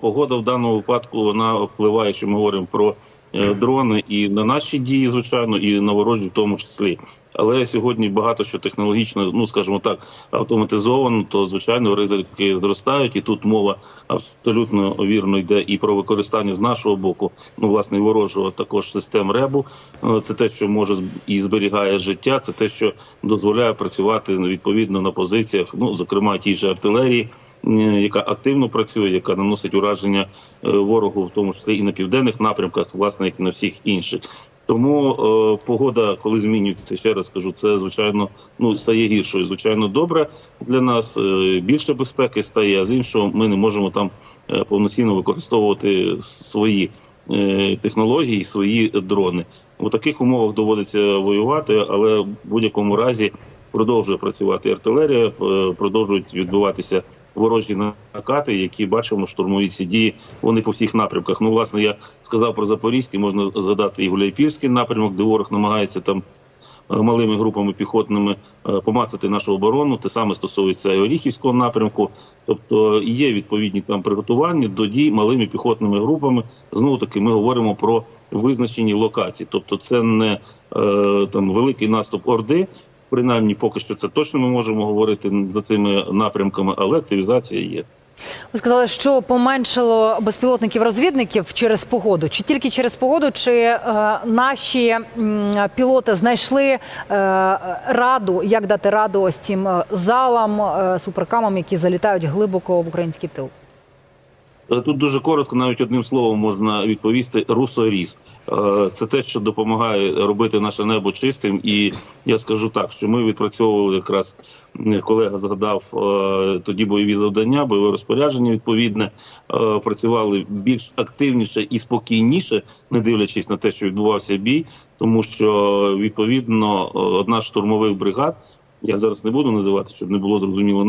погода в даному випадку вона впливає, що ми говоримо про е, дрони і на наші дії, звичайно, і на ворожі в тому числі. Але сьогодні багато що технологічно, ну скажімо так, автоматизовано, то звичайно ризики зростають, і тут мова абсолютно вірно йде і про використання з нашого боку, ну власне ворожого також систем РЕБу. Е, Це те, що може і зберігає життя, це те, що дозволяє працювати відповідно на позиціях, ну зокрема тій же артилерії, е, яка активно працює, яка наносить ураження е, ворогу, в тому числі і на південних напрямках, власне, як і на всіх інших. Тому е, погода, коли змінюється, ще раз скажу, це звичайно ну стає гіршою. Звичайно, добре для нас е, більше безпеки стає. А з іншого, ми не можемо там е, повноцінно використовувати свої е, технології, свої дрони. У таких умовах доводиться воювати, але в будь-якому разі продовжує працювати артилерія, е, продовжують відбуватися ворожі накати, які бачимо, штурмові ці дії. Вони по всіх напрямках. Ну, власне, я сказав про Запорізький, можна згадати і Гуляйпільський напрямок, де ворог намагається там. е, Малими групами піхотними е, помацати нашу оборону, те саме стосується і Оріхівського напрямку. Тобто є відповідні там приготування до дій малими піхотними групами. Знову таки, ми говоримо про визначені локації. Тобто, це не е, там великий наступ орди. Принаймні, поки що це точно ми можемо говорити за цими напрямками, але активізація є. Ви сказали, що поменшало безпілотників-розвідників через погоду. Чи тільки через погоду, чи е, наші м, пілоти знайшли е, раду, як дати раду ось цим е, залам, е, суперкамам, які залітають глибоко в український тил? Е, Тут дуже коротко, навіть одним словом можна відповісти: русоріс. Е, Це те, що допомагає робити наше небо чистим. І я скажу так, що ми відпрацьовували якраз колега згадав е, тоді бойові завдання, бойове розпорядження відповідне. Працювали більш активніше і спокійніше, не дивлячись на те, що відбувався бій, тому що відповідно одна з штурмових бригад. Я зараз не буду називати, щоб не було зрозуміло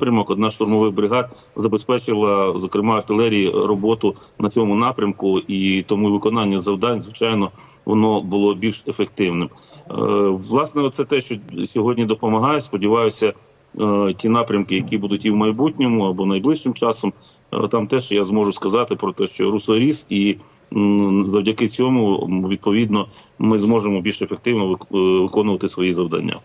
напрямок. Одна штурмових бригад забезпечила, зокрема, артилерії роботу на цьому напрямку, і тому виконання завдань, звичайно, воно було більш ефективним. Е, Власне, це те, що сьогодні допомагає. Сподіваюся, е, ті напрямки, які будуть і в майбутньому або найближчим часом, е, там теж я зможу сказати про те, що русоріс, і завдяки цьому відповідно ми зможемо більш ефективно виконувати свої завдання.